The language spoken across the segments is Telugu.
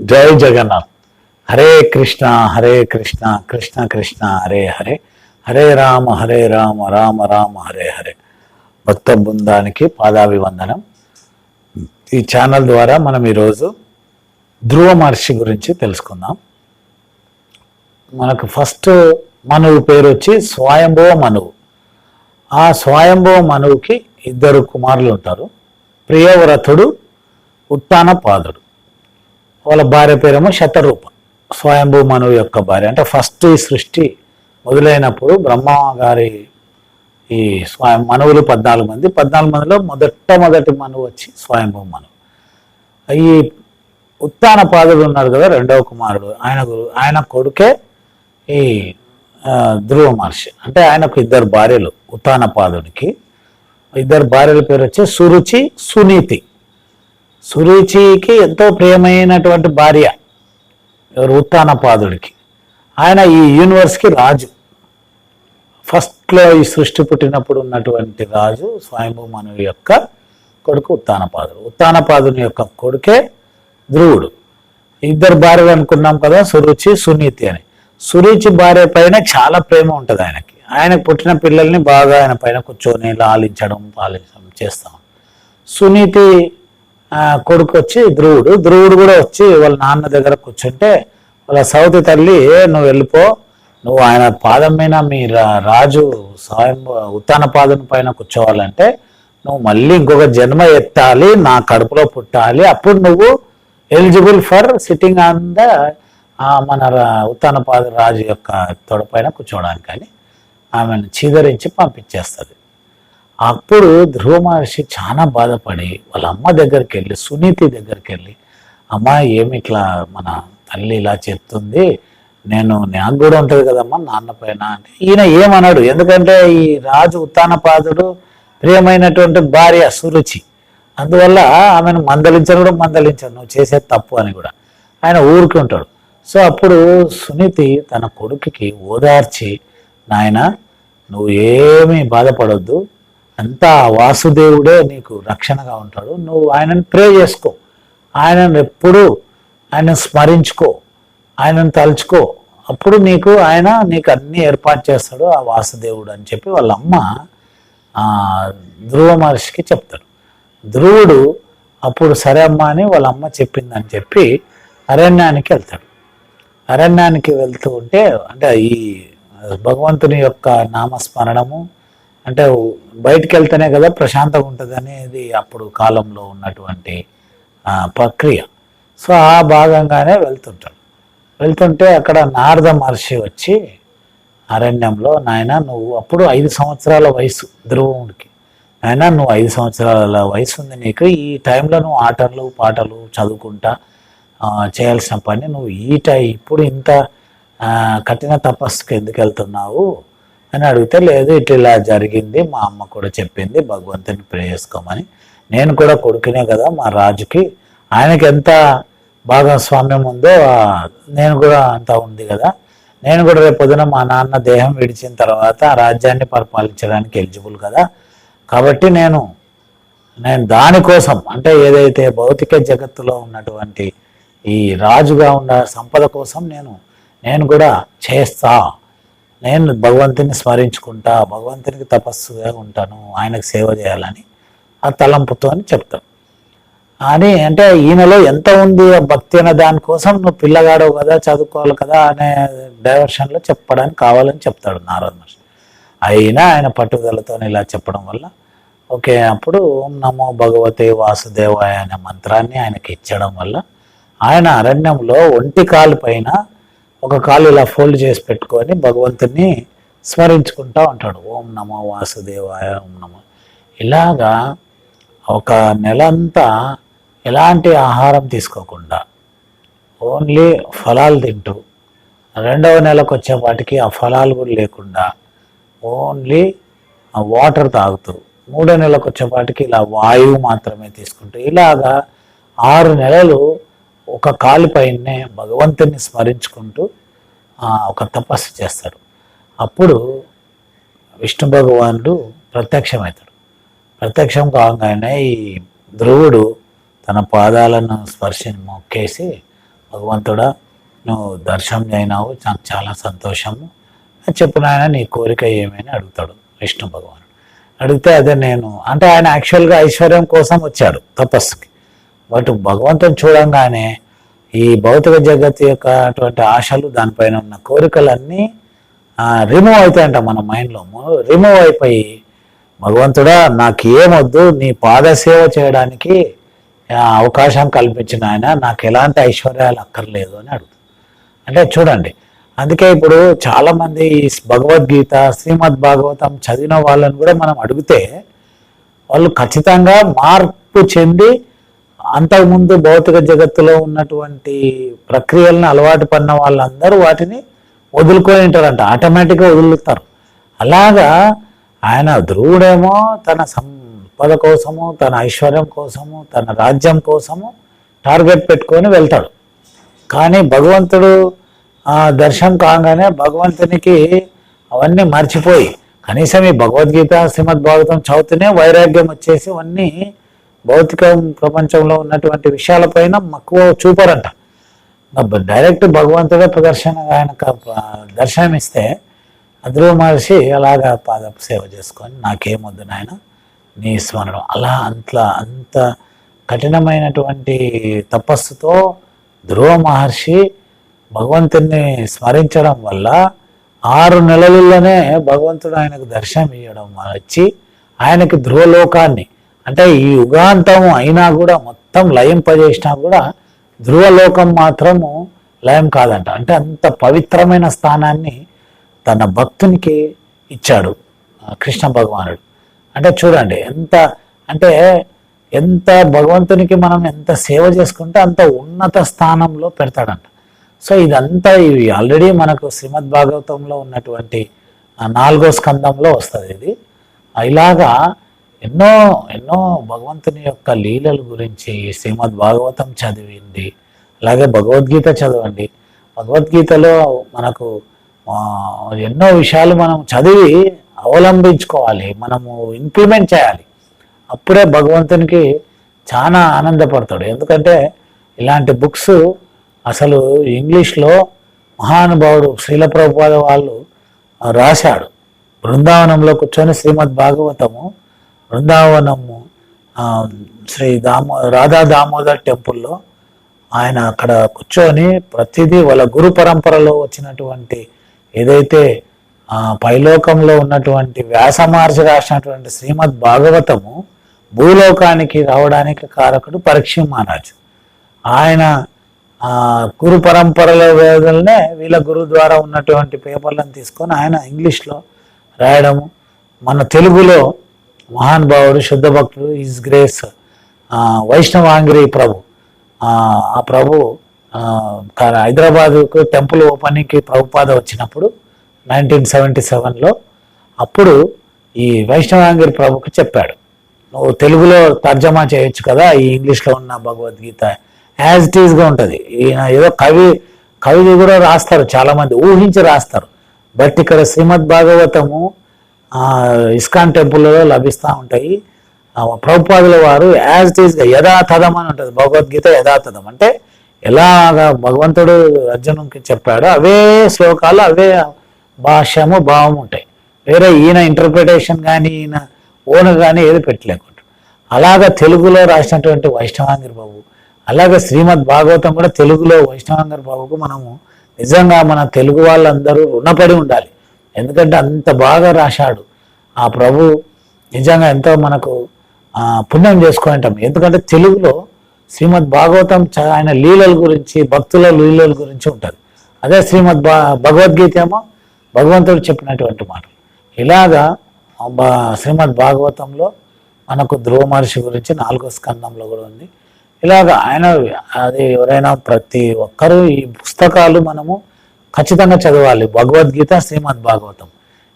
జై జగన్నాథ్. హరే కృష్ణ హరే కృష్ణ కృష్ణ కృష్ణ హరే హరే. హరే రామ హరే రామ రామ రామ హరే హరే. భక్త బృందానికి పాదాభివందనం. ఈ ఛానల్ ద్వారా మనం ఈరోజు ధ్రువ మహర్షి గురించి తెలుసుకుందాం. మనకు ఫస్ట్ మనువు పేరు వచ్చి స్వయంభవ మనువు. ఆ స్వయంభవ మనువుకి ఇద్దరు కుమారులు ఉంటారు. ప్రియవ్రతుడు ఉత్తానపాదుడు వాళ్ళ భార్య పేరేమో శతరూప స్వయంభూ మనువు యొక్క భార్య. అంటే ఫస్ట్ ఈ సృష్టి మొదలైనప్పుడు బ్రహ్మ గారి ఈ స్వయం మనువులు పద్నాలుగు మంది. పద్నాలుగు మందిలో మొదటమొదటి మనువు వచ్చి స్వయంభూ మనువు ఈ ఉత్తానపాదుడు ఉన్నారు కదా రెండవ కుమారుడు. ఆయన గురు ఆయన కొడుకే ఈ ధ్రువ మహర్షి. అంటే ఆయనకు ఇద్దరు భార్యలు ఉత్తానపాదుడికి ఇద్దరు భార్యల పేరు వచ్చి సురుచి సునీతి. సురుచికి ఎంతో ప్రియమైనటువంటి భార్య ఎవరు? ఉత్తానపాదుడికి. ఆయన ఈ యూనివర్స్కి రాజు. ఫస్ట్లో ఈ సృష్టి పుట్టినప్పుడు ఉన్నటువంటి రాజు స్వయంభూ మనువు యొక్క కొడుకు ఉత్తానపాదుడు. ఉత్తానపాదుని యొక్క కొడుకే ధ్రువుడు. ఇద్దరు భార్యలు అనుకున్నాం కదా సురుచి సునీతి అని. సురుచి భార్య పైన చాలా ప్రేమ ఉంటుంది ఆయనకి. ఆయనకు పుట్టిన పిల్లల్ని బాగా ఆయన పైన కూర్చొని లాలించడం పాలించడం చేస్తాం. సునీతి కొడుకు వచ్చి ధ్రువుడు ధ్రువుడు కూడా వచ్చి వాళ్ళ నాన్న దగ్గర కూర్చుంటే వాళ్ళ సౌతి తల్లి నువ్వు వెళ్ళిపో. నువ్వు ఆయన పాదం మీద మీ రా- రాజు స్వయం ఉత్తాన పాదం పైన కూర్చోవాలంటే నువ్వు మళ్ళీ ఇంకొక జన్మ ఎత్తాలి నా కడుపులో పుట్టాలి. అప్పుడు నువ్వు eligible for sitting on the మన రా- ఉత్తానపాద రాజు యొక్క తొడపైన కూర్చోవడానికి. అని ఆమెను చీదరించి పంపించేస్తుంది. అప్పుడు ధ్రువ మహర్షి చాలా బాధపడి వాళ్ళ అమ్మ దగ్గరికి వెళ్ళి సునీతి దగ్గరికి వెళ్ళి అమ్మ ఏమి ఇట్లా మన తల్లి ఇలా చెప్తుంది? నేను నాకు కూడా ఉంటుంది కదమ్మా నాన్న పైన అంటే ఈయన ఏమన్నాడు ఎందుకంటే ఈ రాజు ఉత్తానపాదుడు ప్రియమైనటువంటి భార్య సురుచి. అందువల్ల ఆమెను మందలించను కూడా మందలించను. నువ్వు చేసేది తప్పు అని కూడా. ఆయన ఊరుకుంటాడు సో అప్పుడు సునీతి తన కొడుకుకి ఓదార్చి నాయన నువ్వు ఏమీ బాధపడొద్దు. అంతా వాసుదేవుడే నీకు రక్షణగా ఉంటాడు. నువ్వు ఆయనను ప్రే చేసుకో. ఆయనను ఎప్పుడూ ఆయన స్మరించుకో. ఆయనను తలుచుకో. అప్పుడు నీకు ఆయన నీకు అన్ని ఏర్పాటు చేస్తాడు ఆ వాసుదేవుడు అని చెప్పి వాళ్ళ అమ్మ ధ్రువ మహర్షికి చెప్తాడు ధ్రువుడు అప్పుడు సరే అమ్మ అని వాళ్ళ అమ్మ చెప్పిందని చెప్పి అరణ్యానికి వెళ్తాడు. అరణ్యానికి వెళ్తూ ఉంటే అంటే ఈ భగవంతుని యొక్క నామస్మరణము అంటే బయటికి వెళ్తేనే కదా ప్రశాంతంగా ఉంటుంది అనేది అప్పుడు కాలంలో ఉన్నటువంటి ప్రక్రియ. సో ఆ భాగంగానే వెళ్తుంటాడు వెళ్తుంటే అక్కడ నారద మహర్షి వచ్చి అరణ్యంలో నాయన నువ్వు అప్పుడు ఐదు సంవత్సరాల వయసు ధ్రువుడికి నాయన నువ్వు ఐదు సంవత్సరాల వయసు ఉంది నీకు. ఈ టైంలో నువ్వు ఆటలు పాటలు చదువుకుంటా చేయాల్సిన పని నువ్వు ఈ టై ఇప్పుడు ఇంత కఠిన తపస్సుకి ఎందుకు వెళ్తున్నావు అని అడిగితే లేదు ఇట్లా ఇలా జరిగింది. మా అమ్మ కూడా చెప్పింది భగవంతుని ప్రే చేసుకోమని నేను కూడా కొడుకునే కదా మా రాజుకి. ఆయనకి ఎంత భాగస్వామ్యం ఉందో నేను కూడా అంత ఉంది కదా. నేను కూడా రేపు పొద్దున మా నాన్న దేహం విడిచిన తర్వాత ఆ రాజ్యాన్ని పరిపాలించడానికి ఎలిజిబుల్ కదా. కాబట్టి నేను నేను దానికోసం అంటే ఏదైతే భౌతిక జగత్తులో ఉన్నటువంటి ఈ రాజుగా ఉన్న సంపద కోసం నేను నేను కూడా చేస్తా. నేను భగవంతుని స్మరించుకుంటా భగవంతునికి తపస్సుగా ఉంటాను ఆయనకు సేవ చేయాలని ఆ తలంపుతో అని చెప్తాను అని అంటే ఈయనలో ఎంత ఉంది ఆ భక్తి అనే దానికోసం నువ్వు పిల్లగాడవు కదా చదువుకోవాలి కదా అనే డైవర్షన్లో చెప్పడానికి కావాలని చెప్తాడు నారద మహర్షి. అయినా ఆయన పట్టుదలతో ఇలా చెప్పడం వల్ల ఓకే అప్పుడు ఓం నమో భగవతే వాసుదేవాయ అనే మంత్రాన్ని ఆయనకి ఇచ్చడం వల్ల ఆయన అరణ్యంలో ఒంటి కాలు పైన ఒక కాలు ఇలా ఫోల్డ్ చేసి పెట్టుకొని భగవంతుని స్మరించుకుంటూ ఉంటాడు. ఓం నమో వాసుదేవాయ ఓం నమో. ఇలాగా ఒక నెలంతా ఎలాంటి ఆహారం తీసుకోకుండా ఓన్లీ ఫలాలు తింటూ రెండవ నెలకు వచ్చేపాటికి ఆ ఫలాలు కూడా లేకుండా ఓన్లీ ఆ వాటర్ తాగుతూ మూడో నెలకు వచ్చేపాటికి ఇలా వాయువు మాత్రమే తీసుకుంటూ ఇలాగా ఆరు నెలలు ఒక కాలిపైనే భగవంతుని స్మరించుకుంటూ ఒక తపస్సు చేస్తాడు అప్పుడు విష్ణు భగవానుడు ప్రత్యక్షమవుతాడు. ప్రత్యక్షం కాగానే ఈ ధ్రువుడు తన పాదాలను స్పర్శ మొక్కేసి భగవంతుడా నువ్వు దర్శనం అయినావు నాకు చాలా సంతోషము. చెప్పిన ఆయన నీ కోరిక ఏమని? అడుగుతాడు విష్ణు భగవానుడు. అడిగితే అదే నేను అంటే ఆయన యాక్చువల్గా ఐశ్వర్యం కోసం వచ్చాడు తపస్సుకి. బట్ భగవంతుని చూడంగానే ఈ భౌతిక జగత్తు యొక్క అటువంటి ఆశలు దానిపైన ఉన్న కోరికలన్నీ రిమూవ్ అవుతాయంట మన మైండ్లో రిమూవ్ అయిపోయి భగవంతుడా నాకు ఏమొద్దు నీ పాదసేవ చేయడానికి అవకాశం కల్పించిన ఆయన నాకు ఎలాంటి ఐశ్వర్యాలు అక్కర్లేదు అని అడుగుతుంది అంటే చూడండి అందుకే ఇప్పుడు చాలామంది ఈ భగవద్గీత శ్రీమద్ భాగవతం చదివిన వాళ్ళని కూడా మనం అడిగితే వాళ్ళు ఖచ్చితంగా మార్పు చెంది అంతకుముందు భౌతిక జగత్తులో ఉన్నటువంటి ప్రక్రియలను అలవాటు పడిన వాళ్ళందరూ వాటిని వదులుకొని ఉంటారంట. ఆటోమేటిక్గా వదులుతారు. అలాగా ఆయన ధ్రువుడేమో తన సంపద కోసము తన ఐశ్వర్యం కోసము తన రాజ్యం కోసము టార్గెట్ పెట్టుకొని వెళ్తాడు. కానీ భగవంతుడు దర్శనం కాగానే భగవంతునికి అవన్నీ మర్చిపోయి కనీసం ఈ భగవద్గీత శ్రీమద్ భాగవతం చదువుతూనే వైరాగ్యం వచ్చేసి అవన్నీ భౌతిక ప్రపంచంలో ఉన్నటువంటి విషయాలపైన మక్కువ చూపరంట. డైరెక్ట్ భగవంతుడే ప్రదర్శన ఆయనకు దర్శనం ఇస్తే అధ్రువ మహర్షి అలాగా పాద సేవ చేసుకొని నాకేమొద్దు నాయన నీ స్మరణం. అలా అంత అంత కఠినమైనటువంటి తపస్సుతో ధ్రువ మహర్షి భగవంతుని స్మరించడం వల్ల ఆరు నెలలలోనే భగవంతుడు ఆయనకు దర్శనం ఇవ్వడం వచ్చి ఆయనకి ధ్రువలోకాన్ని అంటే ఈ యుగాంతం అయినా కూడా మొత్తం లయింపజేసినా కూడా ధ్రువలోకం మాత్రము లయం కాదంట. అంటే అంత పవిత్రమైన స్థానాన్ని తన భక్తునికి ఇచ్చాడు కృష్ణ భగవానుడు. అంటే చూడండి ఎంత అంటే ఎంత భగవంతునికి మనం ఎంత సేవ చేసుకుంటే అంత ఉన్నత స్థానంలో పెడతాడంట. సో ఇదంతా ఇవి ఆల్రెడీ మనకు శ్రీమద్ భాగవతంలో ఉన్నటువంటి నాలుగో స్కందంలో వస్తుంది ఇది. ఇలాగా ఎన్నో ఎన్నో భగవంతుని యొక్క లీలల గురించి శ్రీమద్ భాగవతం చదివింది. అలాగే భగవద్గీత చదవండి. భగవద్గీతలో మనకు ఎన్నో విషయాలు మనం చదివి అవలంబించుకోవాలి. మనము ఇంప్లిమెంట్ చేయాలి. అప్పుడే భగవంతునికి చాలా ఆనందపడతాడు. ఎందుకంటే ఇలాంటి బుక్స్ అసలు ఇంగ్లీష్లో మహానుభావుడు శ్రీల ప్రభుపాద వాళ్ళు రాశాడు. బృందావనంలో కూర్చొని శ్రీమద్ భాగవతము బృందావనము శ్రీ దామో రాధా దామోదర్ టెంపుల్లో ఆయన అక్కడ కూర్చొని ప్రతిదీ వాళ్ళ గురు పరంపరలో వచ్చినటువంటి ఏదైతే పైలోకంలో ఉన్నటువంటి వ్యాస మహర్షి రాసినటువంటి శ్రీమద్ భాగవతము భూలోకానికి రావడానికి కారకుడు పరీక్ష మహారాజ్. ఆయన గురు పరంపరలో వేదలనే వీళ్ళ గురువు ద్వారా ఉన్నటువంటి పేపర్లను తీసుకొని ఆయన ఇంగ్లీష్లో రాయడము మన తెలుగులో మహానుభావుడు శుద్ధ భక్తుడు ఈజ్ గ్రేస్ వైష్ణవాంగిరి ప్రభు. ఆ ప్రభు హైదరాబాద్కు టెంపుల్ ఓపెనింగ్కి ప్రభుపాద వచ్చినప్పుడు నైన్టీన్ సెవెంటీ సెవెన్లో అప్పుడు ఈ వైష్ణవాంగిరి ప్రభుకి చెప్పాడు. నువ్వు తెలుగులో తర్జమా చేయొచ్చు కదా ఈ ఇంగ్లీష్లో ఉన్న భగవద్గీత. యాజ్ ఇట్ ఈస్గా ఉంటుంది. ఈయన ఏదో కవి కవి కూడా రాస్తారు చాలామంది ఊహించి రాస్తారు. బట్ ఇక్కడ శ్రీమద్ భాగవతము ఇస్కాన్ టెంపుల్లో లభిస్తూ ఉంటాయి. ప్రభుపాదుల వారు యాజ్ ఇట్ ఈస్గా యథాతథం అని ఉంటుంది. భగవద్గీత యథాతథం. అంటే ఎలాగా భగవంతుడు అర్జునుకి చెప్పాడో అవే శ్లోకాలు అవే భాష్యము భావం ఉంటాయి. వేరే ఈయన ఇంటర్ప్రిటేషన్ కానీ ఈయన ఓన కానీ ఏది పెట్టలేకుండా అలాగా తెలుగులో రాసినటువంటి వైష్ణవాంగిరి బాబు అలాగే శ్రీమద్ భాగవతం కూడా తెలుగులో వైష్ణవాంగర్ బాబుకు మనము నిజంగా మన తెలుగు వాళ్ళందరూ రుణపడి ఉండాలి. ఎందుకంటే అంత బాగా రాశాడు. ఆ ప్రభు నిజంగా ఎంతో మనకు పుణ్యం చేసుకుంటాం ఎందుకంటే తెలుగులో శ్రీమద్ భాగవతం చ- ఆయన లీలల గురించి భక్తుల లీలల గురించి ఉంటుంది. అదే శ్రీమద్ భా భగవద్గీత ఏమో భగవంతుడు చెప్పినటువంటి మాటలు ఇలాగా శ్రీమద్ భాగవతంలో మనకు ధ్రువ మహర్షి గురించి నాలుగో స్కందంలో కూడా ఉంది. ఇలాగ ఆయన అది ఎవరైనా ప్రతి ఒక్కరూ ఈ పుస్తకాలు మనము ఖచ్చితంగా చదవాలి. భగవద్గీత శ్రీమద్ భాగవతం.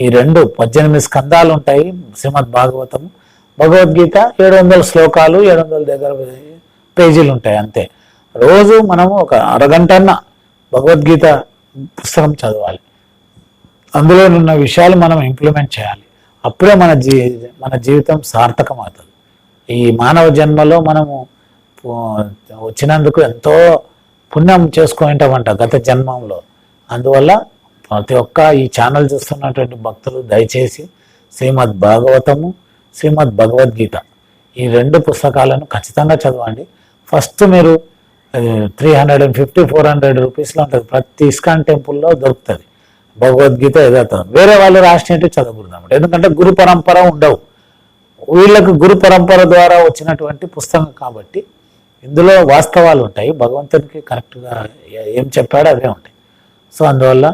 ఈ రెండు పద్దెనిమిది స్కందాలు ఉంటాయి. శ్రీమద్ భాగవతం భగవద్గీత ఏడు వందల శ్లోకాలు ఏడు వందల దగ్గర పేజీలు ఉంటాయి. అంతే. రోజు మనము ఒక అరగంటన్న భగవద్గీత పుస్తకం చదవాలి. అందులో ఉన్న విషయాలు మనం ఇంప్లిమెంట్ చేయాలి. అప్పుడే మన జీ మన జీవితం సార్థకం అవుతుంది ఈ మానవ జన్మలో మనము వచ్చినందుకు ఎంతో పుణ్యం చేసుకుంటామంట గత జన్మంలో. అందువల్ల ప్రతి ఒక్క ఈ ఛానల్ చూస్తున్నటువంటి భక్తులు దయచేసి శ్రీమద్ భాగవతము శ్రీమద్ భగవద్గీత ఈ రెండు పుస్తకాలను ఖచ్చితంగా చదవండి. ఫస్ట్ మీరు three hundred and fifty four hundred రూపీస్లో ఉంటుంది. ప్రతి ఇస్కాన్ టెంపుల్లో దొరుకుతుంది. భగవద్గీత ఏదైతే వేరే వాళ్ళు రాసినట్టు చదవకూడదు ఎందుకంటే గురు పరంపర ఉండవు. వీళ్ళకు గురు పరంపర ద్వారా వచ్చినటువంటి పుస్తకం కాబట్టి ఇందులో వాస్తవాలు ఉంటాయి. భగవంతునికి కరెక్ట్గా ఏం చెప్పాడో అవే ఉంటాయి. సో అందువల్ల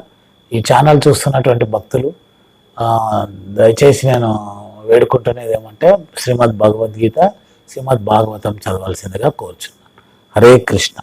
ఈ ఛానల్ చూస్తున్నటువంటి భక్తులు దయచేసి నేను వేడుకుంటున్నది ఏమంటే శ్రీమద్ భగవద్గీత శ్రీమద్ భాగవతం చదవాల్సిందిగా కోరుచున్నాను. హరే కృష్ణ.